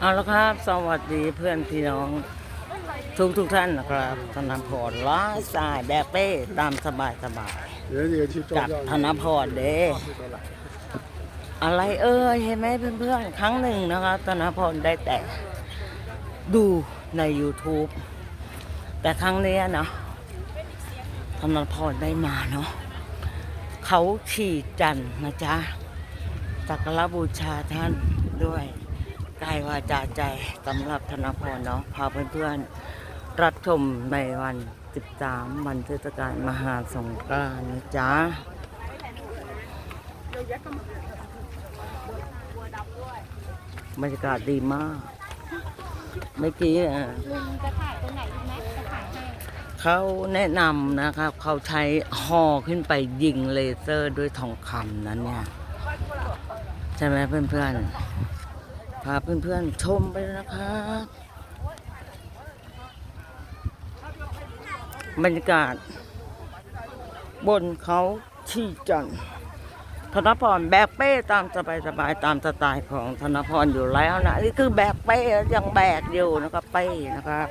เอาละครับ สวัสดีเพื่อนพี่น้อง ทุกทุกท่านนะครับ ธนพรร้าสายแบกเป้ตามสบายสบายกับธนพรเด้อะไรเอ่ยเห็นไหมเพื่อนๆ ครั้งหนึ่งนะครับธนพรได้แต่ดูใน YouTube แต่ครั้งนี้นะธนพรได้มาเนาะเขาขี่จันนะจ๊ะสักการบูชาท่านด้วย ยวาจาใจสำหรับธนพรเนาะพาเพื่อนๆรับชมในวัน 13 วันเทศกาลมหาสงกรานต์นะจ๊ะบรรยากาศดีมาก เมื่อกี้อะลุงจะถ่ายตรงไหนดีไหมจะถ่ายให้เขาแนะนำนะครับ เขาใช้ฮอขึ้นไปยิงเลเซอร์ด้วยทองคำนั้นเนี่ย ใช่ไหมเพื่อนๆ พาเพื่อนๆชมไปเลยนะครับบรรยากาศ บนเขาที่จันทร์ธนพรแบกเป้ตามสบายสบายๆตามสไตล์ของธนพรอยู่แล้วนะนี่คือแบกเป้ยังแบกอยู่นะครับเป้นะครับ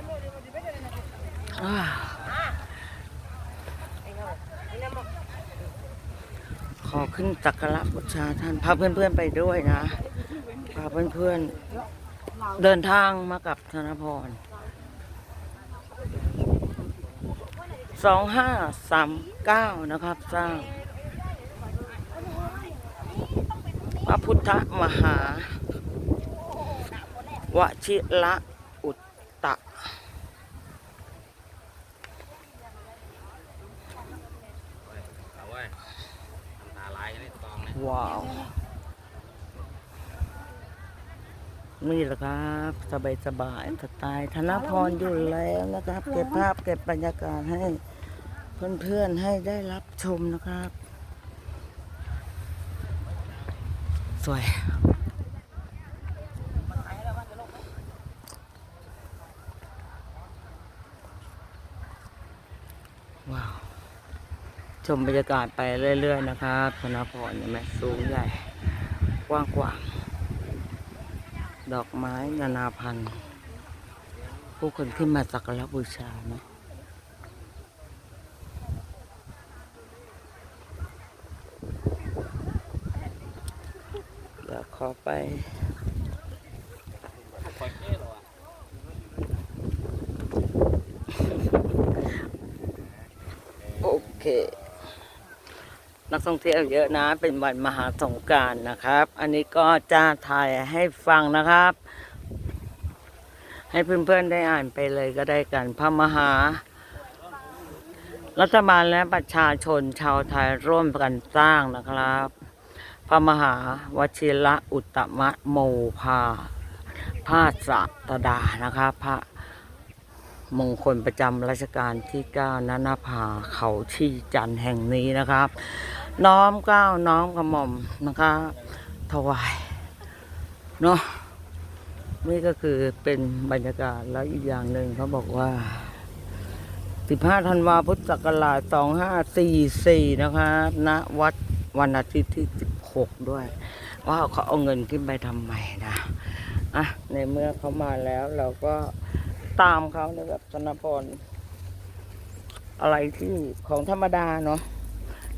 ขอขึ้นสักการะบูชาท่านพาเพื่อนๆไปด้วยนะ พาเพื่อนๆ เดินทางมากับธนพรสองห้าสามเก้านะครับสร้างพระพุทธมหาวชิระอุตตะเอาเว้ยทำตาลายกันนี่ตองนะว้าว นี่แหละครับสบายสบายๆสไตล์ธนพรอยู่แล้วนะครับ เก็บภาพเก็บบรรยากาศให้เพื่อนๆให้ได้รับชมนะครับ สวยว้าว ชมบรรยากาศไปเรื่อย ๆ นะครับธนพรเห็นไหมสูงใหญ่กว้างกว่าง ดอกไม้นานาพันธุ์ ผู้คนขึ้นมาสักการะบูชานะเดี๋ยวขอไปโอเค นักท่องเที่ยวเยอะนะเป็นวันมหาสงการนะครับ อันนี้ก็จะถ่ายให้ฟังนะครับ ให้เพื่อนๆได้อ่านไปเลยก็ได้กันพระมหา รัฐบาลและประชาชนชาวไทยร่วมกันสร้างนะครับ พระมหาวชิระอุตตมะโมภาพาสัตดานะครับพระมงคลประจำรัชกาลที่เก้านานาภาเขาชีจันแห่งนี้นะครับ น้อมก้าวน้อมกระหม่อมนะครับถวายเนาะนี่ก็คือเป็นบรรยากาศแล้วอีกอย่างหนึ่งเขาบอกว่า 15 ธันวาพุทธศักราช 2544 นะครับณวัดวันอาทิตย์ที่ 16 ด้วย ว่าเขาเอาเงินขึ้นไปทำไมนะอะในเมื่อเขามาแล้วเราก็ตามเขานะครับธนพรอะไรที่ของธรรมดาเนาะ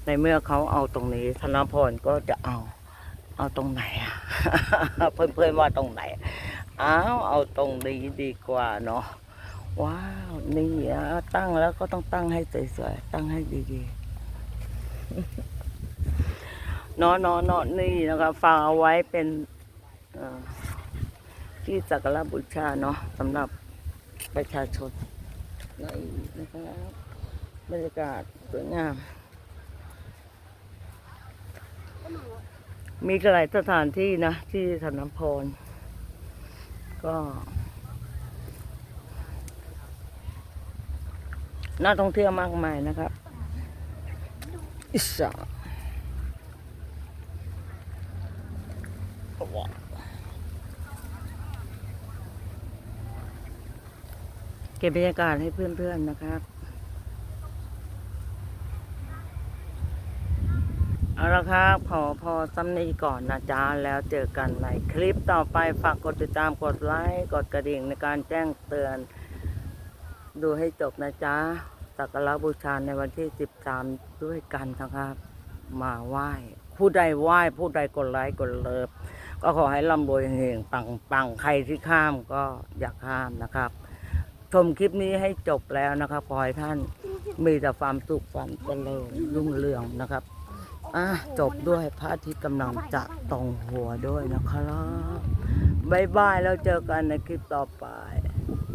ในเมื่อเขาเอาตรงนี้ ธนพรก็จะเอา เอาตรงไหนอะเพื่อนๆว่าตรงไหนอ้าวเอาตรงนี้ดีกว่าเนาะว้าวนี่อะตั้งแล้วก็ต้องตั้งให้สวยๆตั้งให้ดีๆเนาะเนาะเนาะนี่นะครับฝากเอาไว้เป็นที่สักการบูชาเนาะสำหรับประชาชนนี่นะครับบรรยากาศสวยงาม มีหลายสถานที่นะ ที่ธนพร ก็ น่าท่องเที่ยวมากมายนะครับ อิสระเก็บบรรยากาศให้เพื่อนๆนะครับ เอาละครับ ขอพอซ้ำนี้ก่อนนะจ๊ะ แล้วเจอกันในคลิปต่อไปฝากกดติดตามกดไลค์กดกระดิ่งในการแจ้งเตือน ดูให้จบนะจ๊ะสักการะบูชาในวันที่ 13 ด้วยกันนะครับ มาไหว้ ผู้ใดไหว้ผู้ใดกดไลค์กดเลิฟก็ขอให้ร่ำรวยเฮงปังปังใครที่ข้ามก็อย่าข้ามนะครับ ชมคลิปนี้ให้จบแล้วนะครับขอให้ท่านมีแต่ความสุขความเจริญรุ่งเรืองนะครับ อะจบด้วยพระอาทิตย์กำลังจะตองหัวด้วยนะครับบ๊ายบายแล้วเจอกันในคลิปต่อไป